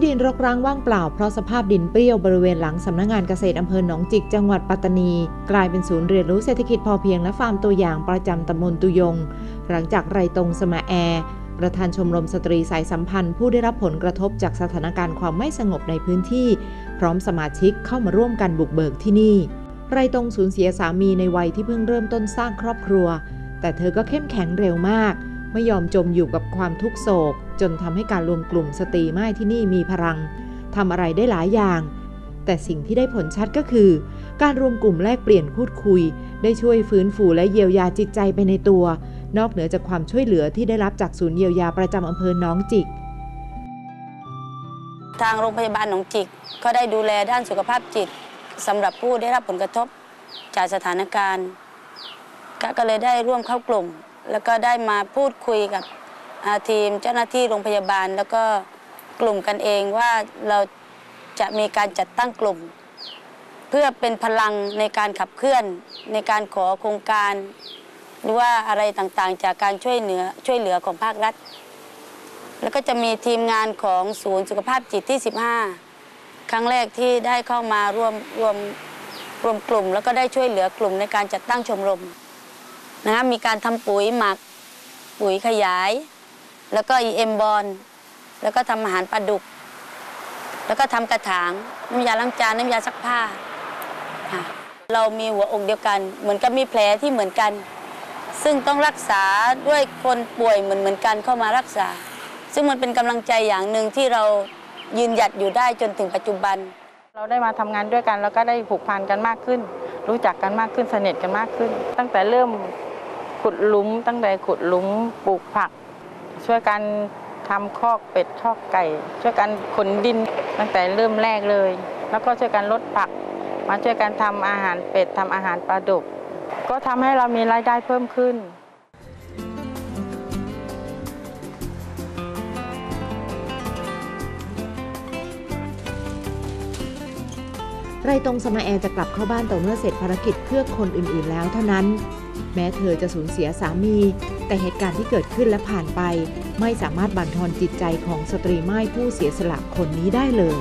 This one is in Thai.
ที่ดินรกร้างว่างเปล่าเพราะสภาพดินเปรี้ยวบริเวณหลังสำนักงานเกษตรอำเภอหนองจิกจังหวัดปัตตานี กลายเป็นศูนย์เรียนรู้เศรษฐกิจพอเพียงและฟาร์มตัวอย่างประจำตำบลตุยง หลังจากไรตรงสมาแอร์ประธานชมรมสตรีสายสัมพันธ์ ผู้ได้รับผลกระทบจากสถานการณ์ความไม่สงบในพื้นที่ พร้อมสมาชิกเข้ามาร่วมกันบุกเบิกที่นี่ ไรตรงสูญเสียสามีในวัยที่เพิ่งเริ่มต้นสร้างครอบครัว แต่เธอก็เข้มแข็งเร็วมาก ไม่ยอมจมอยู่กับความทุกโศก จนทำให้การรวมกลุ่มสตรีไม้ที่นี่มีพลังทำอะไรได้หลายอย่าง แต่สิ่งที่ได้ผลชัดก็คือ การรวมกลุ่มแลกเปลี่ยนพูดคุย ได้ช่วยฟื้นฟูและเยียวยาจิตใจไปในตัว นอกเหนือจากความช่วยเหลือที่ได้รับจากศูนย์เยียวยาประจำอำเภอหน้องจิก ทางโรงพยาบาลหนองจิก ก็ได้ดูแลด้านสุขภาพจิตสำหรับผู้ได้รับผลกระทบจากสถานการณ์ ก็เลยได้ร่วมเข้ากลุ่ม แล้วก็ได้มาพูดคุยกับทีมเจ้าหน้าที่โรงพยาบาล แล้วก็กลุ่มกันเองว่าเราจะมีการจัดตั้งกลุ่ม เพื่อเป็นพลังในการขับเคลื่อนในการขอโครงการ หรือว่าอะไรต่างๆ จากการช่วยเหลือช่วยเหลือของภาครัฐ แล้วก็จะมีทีมงานของศูนย์สุขภาพจิตที่ 15 ครั้งแรกที่ได้เข้ามาร่วมรวมรวมกลุ่ม แล้วก็ได้ช่วยเหลือกลุ่มในการจัดตั้งชมรม นะคะมีการทำปุ๋ยหมักปุ๋ยขยาย แล้วก็ EM บอลแล้วก็ทำอาหารปลาดุก แล้วก็ทำกระถางน้ำยาล้างจานน้ำยาซักผ้าค่ะเรามีหัวอกเดียวกัน เหมือนกับมีแผลที่เหมือนกัน ซึ่งต้องรักษาด้วยคนป่วยเหมือนเหมือนกันเข้ามารักษา ซึ่งมันเป็นกำลังใจอย่างหนึ่งที่เรายืนหยัดอยู่ได้จนถึงปัจจุบัน เราได้มาทำงานด้วยกันแล้วก็ได้ผูกพันกันมากขึ้น รู้จักกันมากขึ้นสนิทกันมากขึ้น ตั้งแต่เริ่ม ขุดหลุมตั้งแต่ขุดหลุมปลูกผัก ช่วยกันทำคอกเป็ดคอกไก่ ช่วยกันขนดินตั้งแต่เริ่มแรกเลย แล้วก็ช่วยกันลดผัก มาช่วยกันทำอาหารเป็ดทำอาหารปลาดุก ก็ทำให้เรามีรายได้เพิ่มขึ้น ไรตรงสมาแอร์จะกลับเข้าบ้านต่อเมื่อเสร็จภารกิจเพื่อคนอื่นๆแล้วเท่านั้น แม้เธอจะสูญเสียสามี แต่เหตุการณ์ที่เกิดขึ้นและผ่านไป ไม่สามารถบั่นทอนจิตใจของสตรีไม้ผู้เสียสละคนนี้ได้เลย